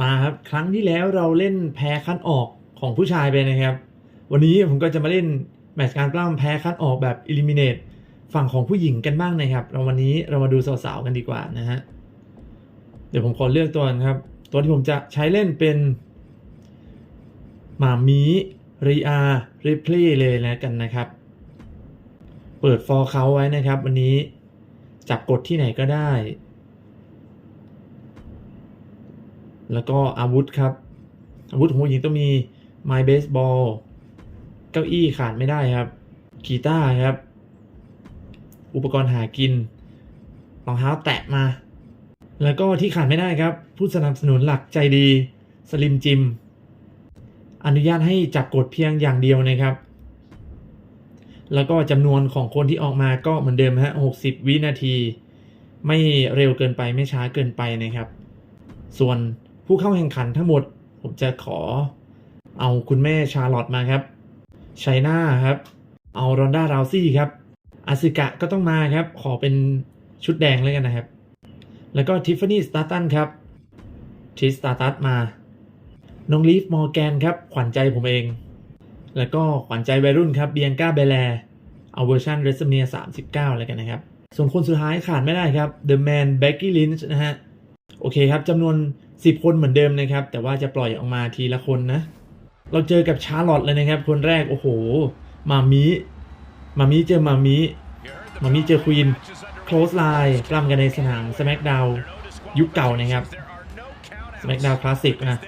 มาครับครั้งที่แล้วเราเล่นแพ้คัดออกของผู้ชายไปนะครับ วันนี้ผมก็จะมาเล่นแมตช์การปล้ำแพ้คัดออกแบบอิลิมิเนตฝั่งของผู้หญิงกันบ้างนะครับเราวันนี้เรามาดูสาวๆกันดีกว่านะฮะเดี๋ยวผมขอเลือกตัวนะครับ ตัวที่ผมจะใช้เล่นเป็นหมามีรีอาริพลีเลยแล้วกันนะครับ เปิดฟอร์เขาไว้นะครับ วันนี้จับกดที่ไหนก็ได้ แล้วก็อาวุธครับ อาวุธของผู้หญิงต้องมีไม้เบสบอลเก้าอี้ขาดไม่ได้ครับกีตาร์ครับ อุปกรณ์หากินรองเท้าแตะมา แล้วก็ที่ขาดไม่ได้ครับ ผู้สนับสนุนหลักใจดีสลิมจิม อนุญาตให้จับกดเพียงอย่างเดียวนะครับ แล้วก็จำนวนของคนที่ออกมาก็เหมือนเดิมฮะ60 วินาที ไม่เร็วเกินไปไม่ช้าเกินไปนะครับ ส่วน ผู้เข้าแข่งขันทั้งหมด ผมจะขอเอาคุณแม่ชาร์ลอตมาครับชัยนาครับ เอารอนด้าราวซี่ครับอาซิกะก็ต้องมาครับ ขอเป็นชุดแดงเลยกันนะครับ แล้วก็ทิฟฟานี่สตาร์ตันครับทิสตาร์ตัสมา น้องลีฟมอร์แกนครับ ขวัญใจผมเอง แล้วก็ขวัญใจวัยรุ่นครับเบียงก้าเบลแลเอาเวอร์ชันเรสเมีย39เก้าเลยกันนะครับ ส่วนคนสุดท้ายขาดไม่ได้ครับ The Man Becky Lynch นะฮะ โอเคครับจำนวน 10คนเหมือนเดิมนะครับ แต่ว่าจะปล่อยออกมาทีละคนนะ เราเจอกับชาร์ลอตเลยนะครับ คนแรกโอ้โห มามิมามิเจอมามิมามิเจอควีน close line ปล้ำกันในสนาม SmackDown ยุคเก่านะครับ SmackDown Classic นะ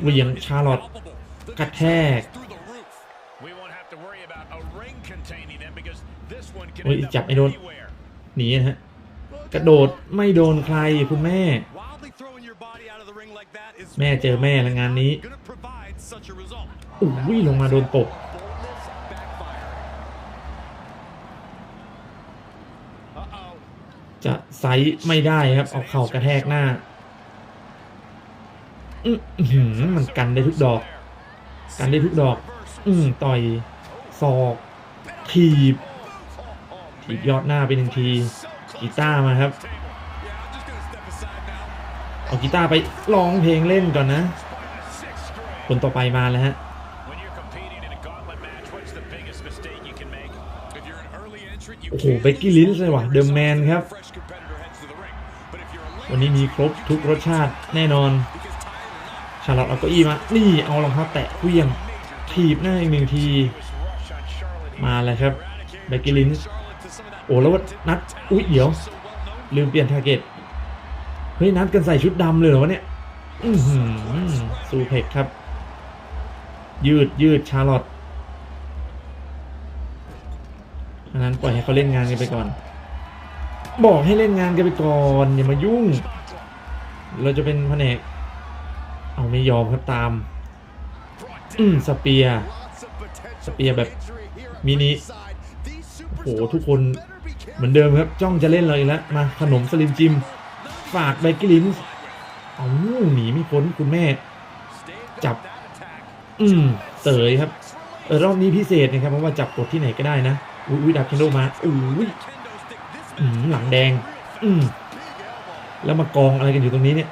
เหวี่ยงชาร์ลอตกระแทกโอ้ยจับไม่โดนหนีฮะกระโดดไม่โดนใครคุณแม่ แม่เจอแม่แล้วงานนี้อุ้ยลงมาโดนตบจะไซส์ไม่ได้ครับ เอาเข่ากระแทกหน้า อื้อหือมันกันได้ทุกดอก กันได้ทุกดอก อืมต่อยศอกถีบถีบยอดหน้าไปหนึ่งทีกีต้าร์มาครับ เอากีตาร์ไปร้องเพลงเล่นก่อนนะ คนต่อไปมาแล้วฮะโอ้โหเบกกี้ลินส์เลยว่ะเดอะแมนครับ วันนี้มีครบทุกรสชาติแน่นอน ชาลอตเอาเก้าอี้มา นี่เอารองเท้าแตะเคลี้ยงถีบหน้าอีกหนึ่งที มาเลยครับเบกกี้ลินส์โอ้แล้วว่านัด อุ๊ยเดี๋ยว ลืมเปลี่ยนทาร์เก็ต ฮ้ยนัดกันใส่ชุดดำเลยเหรอวะเนี่ยซูเพกครับ ยืดยืดชาร์ลอตอันนั้นปล่อยให้เขาเล่นงานกันไปก่อน บอกให้เล่นงานกันไปก่อนอย่ามายุ่ง เราจะเป็นแผนกเอาไม่ยอมครับตาม อืมสเปียสเปียแบบมินิโอ้โหทุกคนเหมือนเดิมครับจ้องจะเล่นเลยแล้วมาขนมสลิมจิม ฝากไบกิลินส์เอาหนีไม่พ้นคุณแม่ จับ อืมเสยครับเออรอบนี้พิเศษนะครับเพราะว่าจับกดที่ไหนก็ได้นะอุ้ยอุ้ยดับเคนโดมาอุ้ยอืมหลังแดง อืมแล้วมากองอะไรกันอยู่ตรงนี้เนี่ย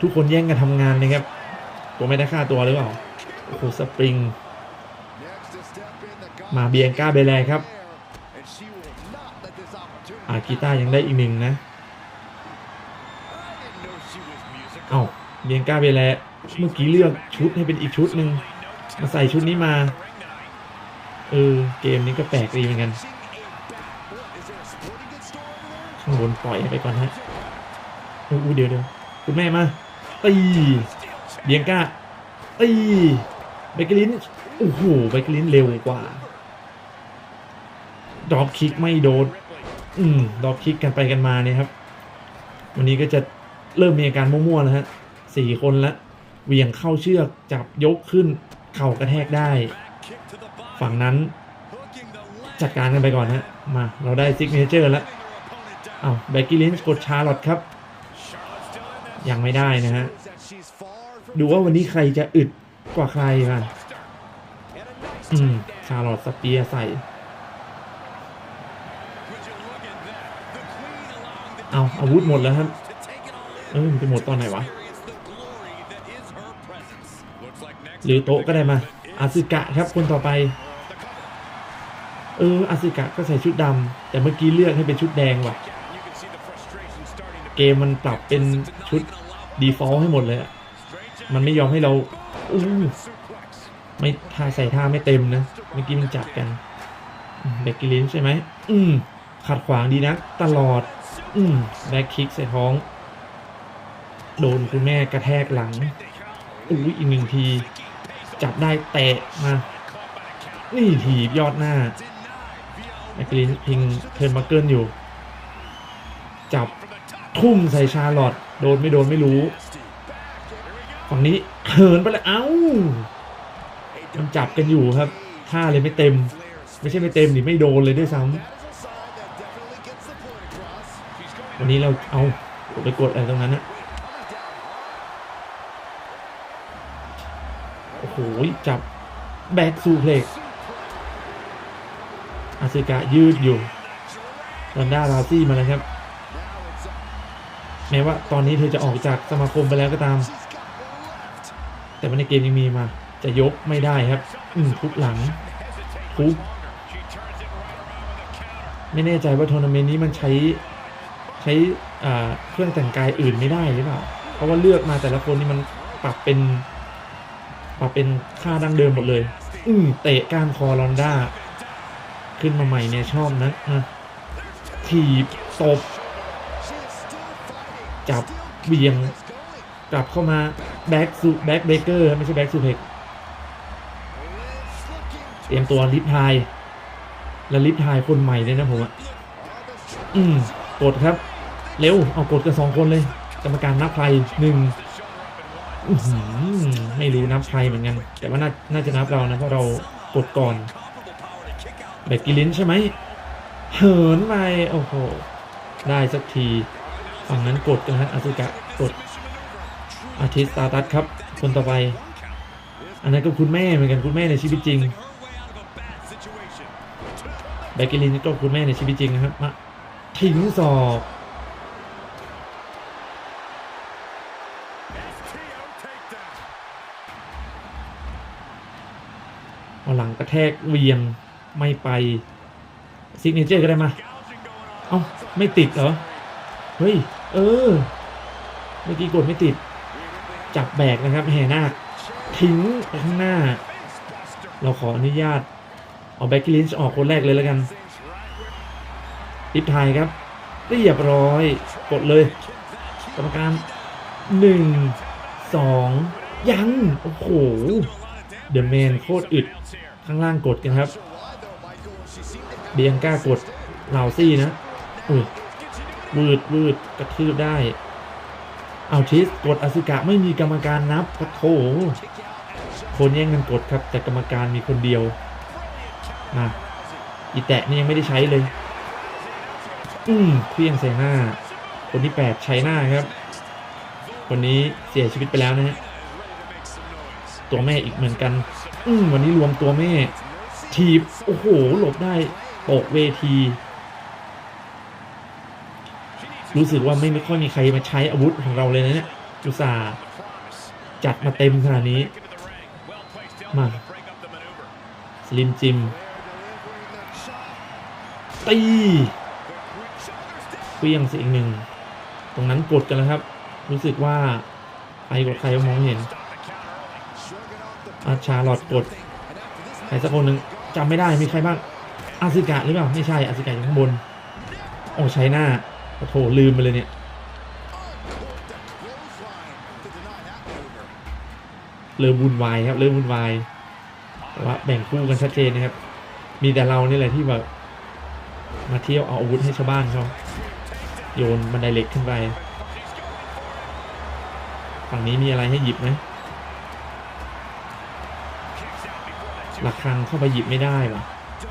ทุกคนแย่งกันทำงานนะครับตัวไม่ได้ค่าตัวหรือเปล่าโอ้โหสปริง มาเบียงก้าเบแลครับอากีตาร์ยังได้อีกหนึ่งนะ เอ้าเบียงก้าเบแลเมื่อกี้เลือกชุดให้เป็นอีกชุดหนึ่งมาใส่ชุดนี้มา เออ เกมนี้ก็แปลกดีเหมือนกัน ข้างบนปล่อยไปก่อนฮะอู้เดี๋ยวเดี๋ยวคุณแม่มาตีเบียงก้าตีเบเกลินโอ้โหเบเกลินเร็วกว่าดรอปคิกไม่โดน อืมดรอปคิกกันไปกันมาเนี่ยครับ วันนี้ก็จะ เริ่มมีอาการมั่วๆแล้วฮะสี่คนละเวียงเข้าเชือกจับยกขึ้น เข่ากระแทกได้ ฝั่งนั้นจัดการกันไปก่อนฮะมาเราได้ซิกเนเจอร์แล้วเอาแบ็กกี้ลินส์กดชาร์ลอตครับ ยังไม่ได้นะฮะ ดูว่าวันนี้ใครจะอึดกว่าใครกันอืม ชาร์ลอตสเปียใส่ เอาอาวุธหมดแล้วครับ เออมันจะหมดตอนไหนวะหรือโต๊ะก็ได้มาอาซึกะครับคนต่อไป เอออาซึกะก็ใส่ชุดดำแต่เมื่อกี้เลือกให้เป็นชุดแดงว่ะ เกมมันปรับเป็นชุด default ให้หมดเลยอะมันไม่ยอมให้เราอู้ไม่ท่าใส่ท่าไม่เต็มนะเมื่อกี้มันจับกันเบกกิลินใช่ไหมอืมขัดขวางดีนะตลอด อืมแบ็คคิกใส่ท้อง โดนคุณแม่กระแทกหลังอุ้ยอีกหนึ่งที จับได้เตะมา นี่ถีบยอดหน้าแมกลินพิงเทิร์นมาเกิลอยู่ จับทุ่มใส่ชาลอตโดนไม่โดนไม่รู้ ฝั่งนี้เหินไปแล้วเอ้ามันจับกันอยู่ครับท่าเลยไม่เต็ม ไม่ใช่ไม่เต็มดิไม่โดนเลยด้วยซ้ำวันนี้เราเอาไปกดอะไรตรงนั้นนะ โหจับแบ็กซูเพล็กอาซึกะยืดอยู่รอนด้าราซี่มาแล้วครับ แม้ว่าตอนนี้เธอจะออกจากสมาคมไปแล้วก็ตาม แต่ว่าในเกมยังมีมา จะยกไม่ได้ครับ อืมทุบหลังทุบไม่แน่ใจว่าทัวร์นาเมนต์นี้มันใช้ใช้เครื่องแต่งกายอื่นไม่ได้หรือเปล่า เพราะว่าเลือกมาแต่ละคนนี่มันปรับเป็น ปรับเป็นค่าดั้งเดิมหมดเลย อืมเตะก้านคอรอนด้า ขึ้นมาใหม่เนี่ยชอบนะนะถีบตบ จับเบี่ยง กลับเข้ามาแบ็กซูแบ็กเบเกอร์ไม่ใช่แบ็กซูเพกเตรียมตัวลิฟทาย แล้วลิฟทายคนใหม่เลยนะผมอะอืมกดครับ เร็ว เอากดกันสองคนเลย กรรมการนับใครหนึ่งอื้อหือ ไม่รู้นับใครเหมือนกัน แต่ว่าน่านาจะนับเรานะเพราะเรากดก่อนเบกกิลินใช่ไหมเหินไปโอ้โห ได้สักทีฝั่งนั้นกดกันฮะอาซึกะกดอาทิตสตาตัสครับ คนต่อไป อันนั้นก็คุณแม่เหมือนกันคุณแม่ในชีวิตจริงแบกกิลินก็คุณแม่ในชีวิตจริงนะครับมาทิ้งศอก เอาหลังกระแทกเวียงไม่ไปซิกเนเจอร์ก็ได้มา เอ้าไม่ติดเหรอ เฮ้ย เออ เมื่อกี้กดไม่ติด จับแบกนะครับแห่นาคทิ้งไปข้างหน้า เราขออนุญาต เอาแบ็กกิลินช์ออกคนแรกเลยแล้วกันลิฟไทยครับ เรียบร้อย กดเลย กรรมการหนึ่งสองยัง โอ้โห เดอะแมนโคตรอึดข้างล่างกดกันครับ เบียงก้ากดเหล่าซี่นะอุ้ยวืดวืดกระทืบได้ เอาชิสกดอสุกะไม่มีกรรมการนับปะโถคนแย่งกันกดครับ แต่กรรมการมีคนเดียวมาอีแตะนี่ยังไม่ได้ใช้เลย อืมเครื่องใส่หน้า คนที่แปดใช้หน้าครับ คนนี้เสียชีวิตไปแล้วนะฮะ ตัวแม่อีกเหมือนกัน อืมวันนี้รวมตัวแม่ ทีบโอ้โห หลบได้ตกเวที รู้สึกว่าไม่ไม่ค่อยมีใครมาใช้อาวุธของเราเลยนะเนี่ยอุตส่าจัดมาเต็มขนาดนี้ มาสลิมจิม ตีเพียงสิอีกหนึ่ง ตรงนั้นกดกันแล้วครับ รู้สึกว่าใครกดใครก็มองเห็น อาชาลอดกดใครสักคนหนึ่งจำไม่ได้มีใครบ้างอาซิกะหรือเปล่าไม่ใช่อาซิกะอยู่ข้างบน โอ้ใช้หน้าโอ้โถลืมไปเลยเนี่ยเริ่มวุ่นวายครับเริ่มวุ่นวายว่าแบ่งคู่กันชัดเจนนะครับ มีแต่เรานี่แหละที่แบบมาเที่ยวเอาอาวุธให้ชาวบ้านเขาโยนบันไดเหล็กขึ้นไป ฝั่งนี้มีอะไรให้หยิบไหม หลักครังเข้าไปหยิบไม่ได้ว่ะ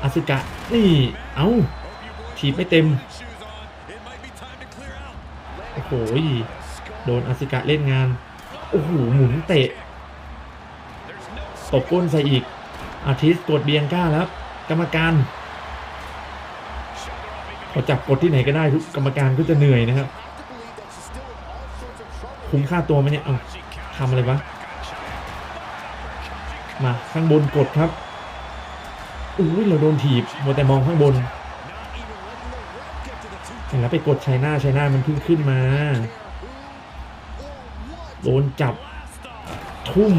อาซึกะนี่ เอ้าถีบไม่เต็ม โอ้โห โดนอาซึกะเล่นงาน โอ้โห หมุนเตะ ตบก้นใส่อีก อาทิสกดเบียงก้าแล้ว กรรมการพอจับกดที่ไหนก็ได้ทุกกรรมการก็จะเหนื่อยนะครับ คุ้มค่าตัวไหมเนี่ย เอาทำอะไรวะ มาข้างบนกดครับ อุ้ยเราโดนถีบมัวแต่มองข้างบนเห็นแล้วไปกดชัยหน้าชัยหน้ามันเพิ่งขึ้นมา โดนจับทุ่ม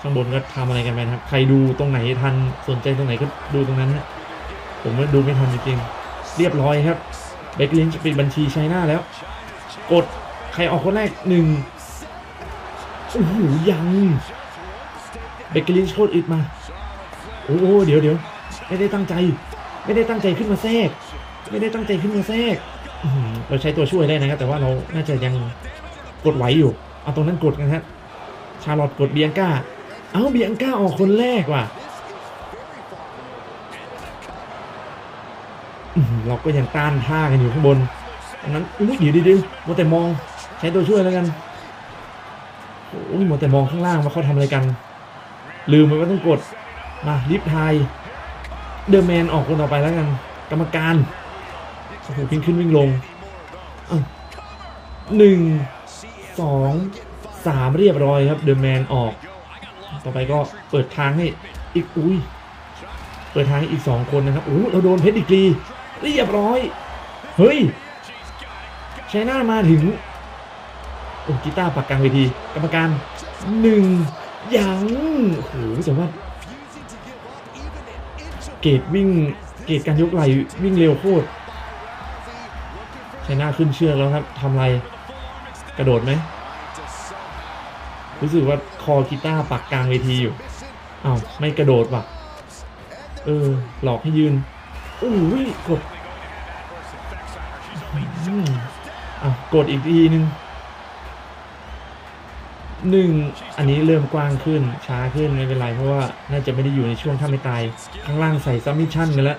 ข้างบนก็ทำอะไรกันไปครับ ใครดูตรงไหนทันสนใจตรงไหนก็ดูตรงนั้นนะผมว่าดูไม่ทันจริงๆเรียบร้อยครับเบคลินจะปิดบัญชีชัยหน้าแล้ว กดใครออกคนแรกหนึ่งโอ้โหยังเบคลินโคตรอึดมา อ้โหเดี๋ยวเดี๋ยวไม่ได้ตั้งใจ ไม่ได้ตั้งใจขึ้นมาแทรก ไม่ได้ตั้งใจขึ้นมาแทรกเราใช้ตัวช่วยได้นะครับ แต่ว่าเราน่าจะยังกดไหวอยู่เอาตรงนั้นกดกันครับชาลอตกดเบียงก้า เอ้าเบียงก้าออกคนแรกว่ะเราก็ยังต้านท่ากันอยู่ข้างบนตรงนั้นอุ้ยเดี๋ยวดี๋ยวเดี๋ยวมัวแต่มองใช้ตัวช่วยแล้วกันโอ้ยมัวแต่มองข้างล่างว่าเขาทำอะไรกัน ลืมไปว่าต้องกด มาลิฟทายเดอะแมนออกคนต่อไปแล้วกัน กรรมการโอ้โหวิ่งขึ้นวิ่งลงหนึ่งสองสามเรียบร้อยครับเดอะแมนออก ต่อไปก็เปิดทางให้อีกอุ้ยเปิดทางให้อีกสองคนนะครับโอ้เราโดนเพชรดีกรีเรียบร้อย เฮ้ยช้หน้ามาถึงโอ้กีตาร์ปักกลางเวที กรรมการหนึ่งยังโอ้โหแต่ว่า เกรดวิ่งเกรดการยกไหลวิ่งเร็วโคตรใช้หน้าขึ้นเชือกแล้วครับทำไรกระโดดไหมรู้สึกว่าคอกีตาร์ปักกลางเวทีอยู่อ้าวไม่กระโดดว่ะ เออ หลอกให้ยืนโอ้ยกดอืมอะกดอีกทีนึง หนึ่งอันนี้เริ่มกว้างขึ้นช้าขึ้นไม่เป็นไรเพราะว่าน่าจะไม่ได้อยู่ในช่วงถ้าไม่ตายข้างล่างใส่ซัมมิชชั่นกันแล้ว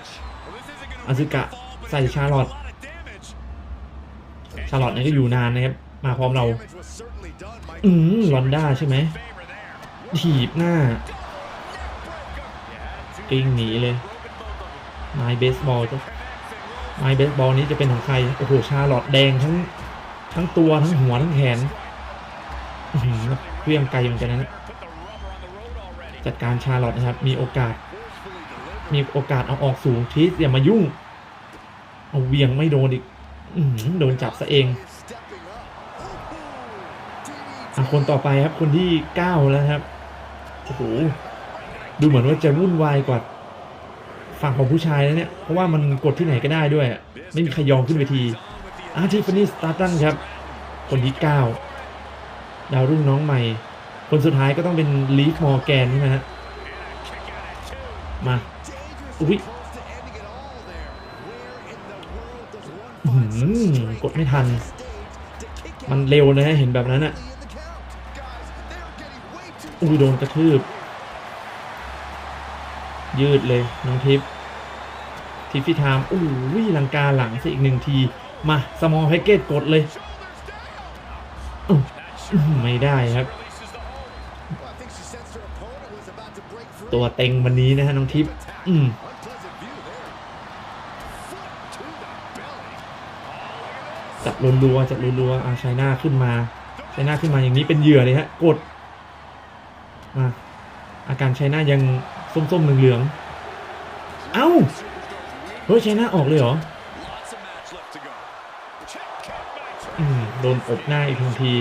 อาซึกะใส่ชาร์ลอตชาร์ลอตเนี่ยก็อยู่นานนะครับ มาพร้อมเรา อืมลอนด้าใช่ไหมถีบหน้ากลิ้งหนีเลยไม้เบสบอลจ้ะไม้เบสบอลนี้จะเป็นของใครโอ้โหชาร์ลอตแดงทั้งทั้งตัวทั้งหัวทั้งแขน เครื่องไกลเหมือนกันนะจัดการชาร์ลอตนะครับ มีโอกาส มีโอกาสเอาออกสูงทีสอย่ามายุ่ง เอาเวียงไม่โดนอีกอื้อหือโดนจับซะเองอะคนต่อไปครับคนที่เก้าแล้วครับโอ้โหดูเหมือนว่าจะวุ่นวายกว่าฝั่งของผู้ชายแล้วเนี่ย เพราะว่ามันกดที่ไหนก็ได้ด้วยอะไม่มีใครยอมขึ้นเวทีอาร์ติฟานีสตาร์ตันครับ คนที่เก้า ดาวรุ่งน้องใหม่ คนสุดท้ายก็ต้องเป็นลีฟมอร์แกนใช่ไหมฮะ มาอุ้ยหือกดไม่ทัน มันเร็วนะฮะเห็นแบบนั้นอะอุ้ยโดนกระทืบ ยืดเลยน้องทิพย์ทิฟฟี่ไทม์อู้ยลังกาหลังสิอีกหนึ่งที มา สมอลแพ็กเกจกดเลย ไม่ได้ครับ ตัวเต็งวันนี้นะฮะน้องทิพย์อืมจับรัวๆจับรัวๆอาชัยหน้าขึ้นมาชัยหน้าขึ้นมาอย่างนี้เป็นเหยื่อเลยฮะกดมาอาการชัยหน้ายังส้มๆเหลืองๆเอ้าเฮ้ยชัยหน้าออกเลยเหรออโดนอบหน้าอีกทันที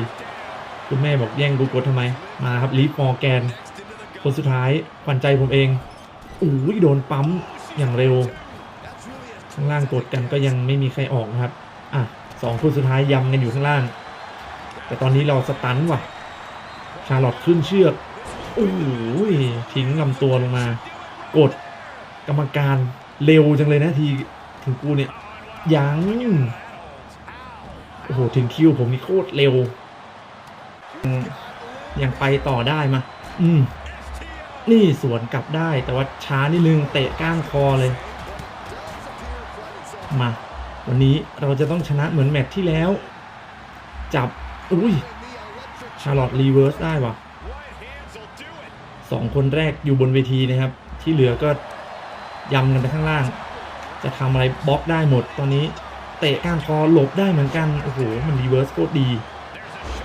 คุณแม่บอกแย่งกูกดทำไม มาครับลีฟมอร์แกน คนสุดท้ายขวัญใจผมเองอู้ยโดนปั๊มอย่างเร็ว ข้างล่างกดกันก็ยังไม่มีใครออกนะครับ อะสองคนสุดท้ายยำกันอยู่ข้างล่าง แต่ตอนนี้เราสตันว่ะ ชาร์ลอตขึ้นเชือกโอ้ยทิ้งลำตัวลงมา กดกรรมการเร็วจังเลยนะทีถึงกูเนี่ยยังโอ้โหถึงคิวผมนี่โคตรเร็ว ยังไปต่อได้มา อืม นี่สวนกลับได้แต่ว่าช้านิดนึงเตะก้านคอเลย มา วันนี้เราจะต้องชนะเหมือนแมตช์ที่แล้ว จับ อุ้ย ชาร์ลอตรีเวิร์สได้ว่ะสองคนแรกอยู่บนเวทีนะครับ ที่เหลือก็ยำกันไปข้างล่าง จะทำอะไรบล็อกได้หมดตอนนี้ เตะก้านคอหลบได้เหมือนกัน โอ้โห มันรีเวิร์สโคตรดี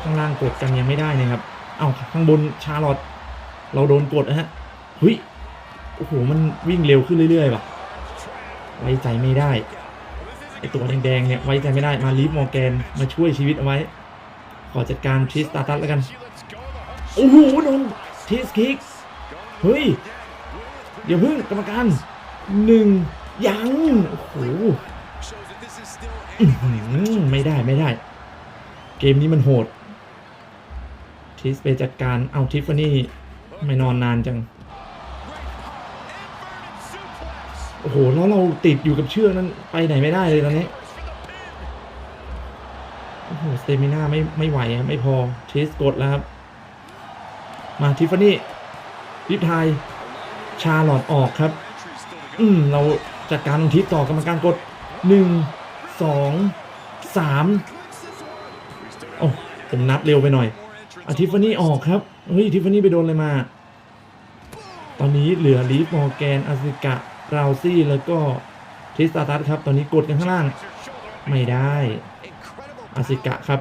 ข้างล่างกดกันยังไม่ได้นะครับ เอ้าข้างบนชาร์ลอตเราโดนกดนะฮะเฮ้ยโอ้โหมันวิ่งเร็วขึ้นเรื่อยๆว่ะไว้ใจไม่ได้ไอตัวแดงๆเนี่ยไว้ใจไม่ได้มาลีฟมอร์แกนมาช่วยชีวิตเอาไว้ ขอจัดการทริสตาตัสแล้วกันโอ้โหโดนทริสคิกเฮ้ยเดี๋ยวพึ่งกรรมการหนึ่งยังโอ้โหไม่ได้ไม่ได้ เกมนี้มันโหด ทิสไปจัดการเอาทิฟฟานี่ไม่นอนนานจัง โอ้โห แล้วเราติดอยู่กับเชือกนั้น ไปไหนไม่ได้เลยตอนนี้ โอ้โหสเตมิน่าไม่ไม่ไหวครับไม่พอทิสกดแล้วครับ มาทิฟฟานี่รีบทายชาหลอดออกครับ อืม เราจัดการทิศต่อกรรมการกดหนึ่งสองสาม ผมนับเร็วไปหน่อยอาทิฟฟานี่ออกครับ เฮ้ยทิฟฟานี่ไปโดนอะไรมา ตอนนี้เหลือลีฟมอร์แกนอาซิกะราวซี่ แล้วก็ทริสตาตัสครับ ตอนนี้กดกันข้างล่าง ไม่ได้อาซิกะครับ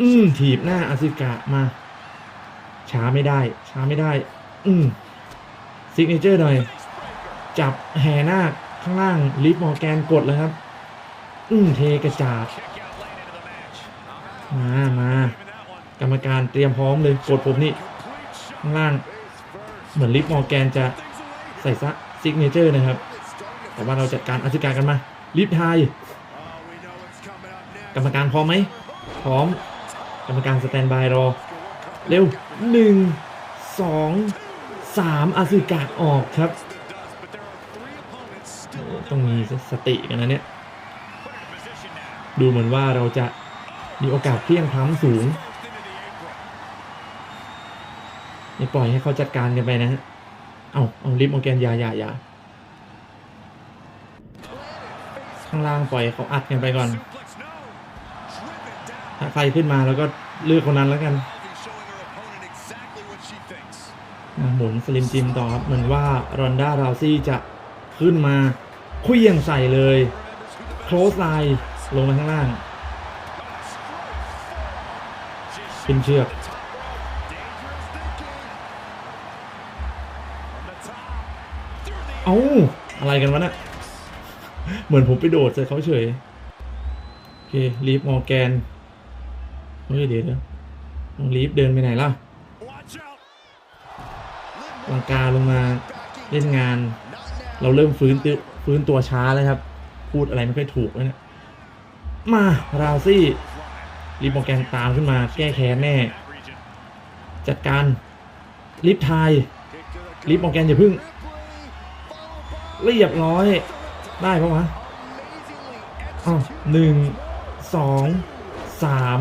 อืมถีบหน้าอาซิกะมา ช้าไม่ได้ ช้าไม่ได้ อืมซิกเนเจอร์หน่อย จับแห่นาข้างล่างลิฟมอร์แกนกดเลยครับ อืมเทกระจาด มามากรรมการเตรียมพร้อมเลยกดผมนี่ข้างล่าง เหมือนลิฟมอร์แกนจะใส่ซักซิกเนเจอร์นะครับ แต่ว่าเราจัดการอธิการกันมา ลิฟไทย กรรมการพร้อมไหมพร้อม กรรมการสแตนบายรอ เร็วหนึ่งสองสามอาซึกะออกครับต้องมีสติกันนะเนี่ย ดูเหมือนว่าเราจะ มีโอกาสเพียงพล้ำสูงไม่ปล่อยให้เขาจัดการกันไปนะฮะ เอาเอาลิฟต์ออแกนยาอยาอยาข้างล่างปล่อยเขาอัดกันไปก่อน ถ้าใครขึ้นมาแล้วก็เลือกคนนั้นแล้วกันหมุนสลิมจิมต่อครับ เหมือนว่ารอนด้าราซี่จะขึ้นมาคุยยังใส่เลย โคลสไลน์ลงมาข้างล่าง ขึ้นเชือกเอ้าอะไรกันวะเนะ่ะเหมือนผมไปโดดใส่เขาเฉย โอเคลีฟมอร์แกน เฮ้ย เดี๋ยวเดี๋ยวน้องลีฟเดินไปไหนล่ะลังกาลงมาเล่นงาน เราเริ่มฟื้นตัวฟื้นตัวช้าแล้วครับ พูดอะไรไม่ค่อยถูกแล้วเนี่ยมา ราซี่ รีบมอร์แกนตามขึ้นมาแก้แค้นแน่ จัดการลิฟไทยลิฟมอร์แกนอย่าพึ่งเรียบร้อย ได้ปะวะอ้าวหนึ่งสองสาม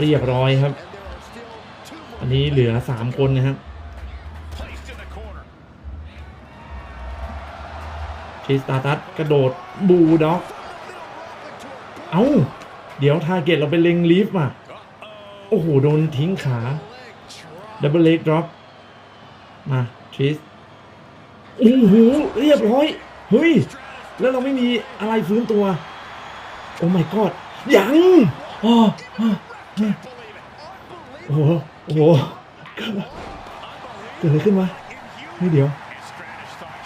เรียบร้อยครับ อันนี้เหลือสามคนนะครับทริสตาตัสกระโดดบูด็อก เอ้า เดี๋ยวทาร์เก็ตเราไปเล็งลีฟอะ โอ้โห โดนทิ้งขาดับเบิลเล็กดรอปมาทริสโอ้โหเรียบร้อย เฮ้ย แล้วเราไม่มีอะไรฟื้นตัว โอ้ my god ยังอ๋อโอ้โห โอ้โหเกิดอะไรขึ้นวะนี่เดี๋ยว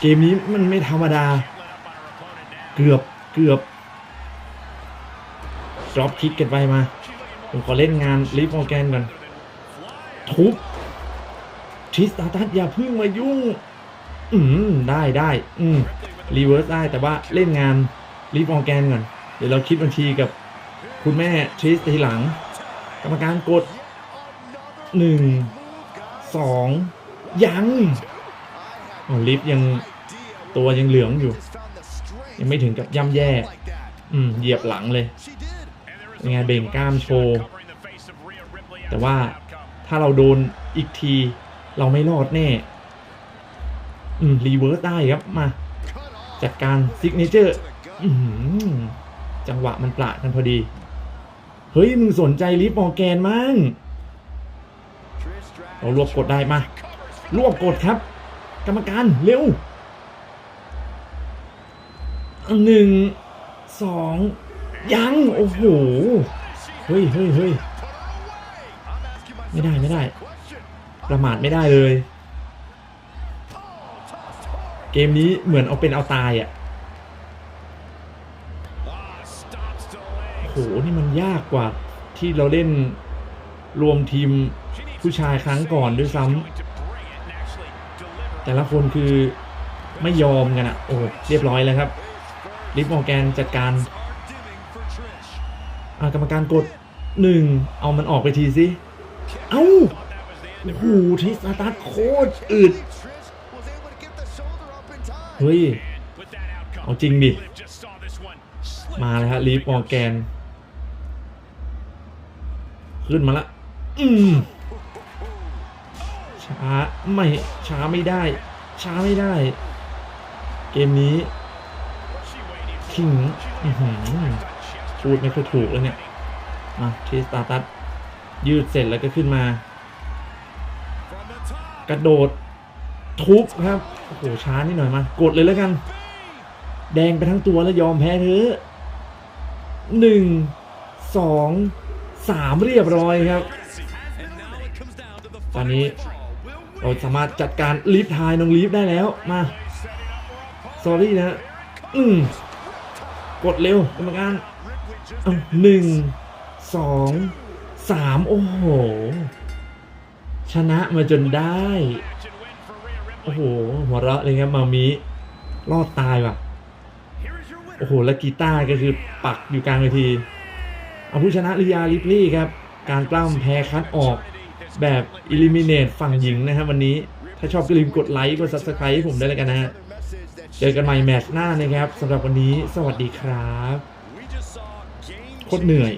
เกมนี้มันไม่ธรรมดา เกือบ เกือบ ดรอปคิกกันไปมา ผมขอเล่นงานลิฟมอร์แกนก่อน ทุบทริสตาตัสอย่าพึ่งมายุ่ง อืม ได้ได้อืมรีเวิร์สได้แต่ว่าเล่นงานลิฟมอร์แกนก่อน เดี๋ยวเราคิดบัญชีกับคุณแม่ทริสทีหลัง กรรมการกดหนึ่งสองยังอ๋อลิฟยังตัวยังเหลืองอยู่ ยังไม่ถึงกับย่ำแย่ อืม เหยียบหลังเลย ยังไงเบ่งกล้ามโชว์ แต่ว่าถ้าเราโดนอีกที เราไม่รอดแน่ อืมรีเวิร์สได้ครับมา จัดการซิกเนเจอร์จังหวะมันปละกันพอดี เฮ้ย มึงสนใจลิฟมอร์แกนมั้งเรารวบกดได้มารวบกดครับ กรรมการเร็วหนึ่งสอง ยัง โอ้โห เฮ้ยเฮ้ยเฮ้ยไม่ได้ไม่ได้ ประมาทไม่ได้เลย เกมนี้เหมือนเอาเป็นเอาตายอะโอ้โห นี่มันยากกว่าที่เราเล่นรวมทีมผู้ชายครั้งก่อนด้วยซ้ำแต่ละคนคือไม่ยอมกันอะ โอ้เรียบร้อยแล้วครับ ลิฟมอร์แกนจัดการ กรรมการกดหนึ่งเอามันออกไปทีสิ เอ้าโอ้โหทีสตาร์ทโคตรอึดเฮ้ย เอาจริงดิ มาแล้วฮะลีฟมอร์แกน ขึ้นมาละ อืม ช้าไม่ ช้าไม่ได้ ช้าไม่ได้ เกมนี้ขิงอื้อหือ พูดไม่ค่อยถูกแล้วเนี่ยมาทีสตาร์ตัสยืดเสร็จแล้วก็ขึ้นมา กระโดดทุบครับ โอ้โหช้านิดหน่อยมากดเลยแล้วกัน แดงไปทั้งตัวแล้วยอมแพ้เถอะหนึ่งสองสามเรียบร้อยครับ ตอนนี้เราสามารถจัดการลีฟทายน้องลีฟได้แล้วมาสอรี่นะ อืมกดเร็วกรรมการ เอาหนึ่งสองสามโอ้โห ชนะมาจนได้ โอ้โห หัวเราะเลยครับมามีรอดตายว่ะ โอ้โห แล้วกีตาร์ก็คือปักอยู่กลางเวที เอาผู้ชนะลิยาลิปลี่ครับ การปล้ำแพ้คัดออกแบบอิลิมิเนตฝั่งหญิงนะครับวันนี้ ถ้าชอบก็ลืมกดไลค์ กด subscribe ให้ผมได้เลยกันนะฮะเจอกันใหม่แมตช์หน้านะครับสำหรับวันนี้ สวัสดีครับ โคตรเหนื่อย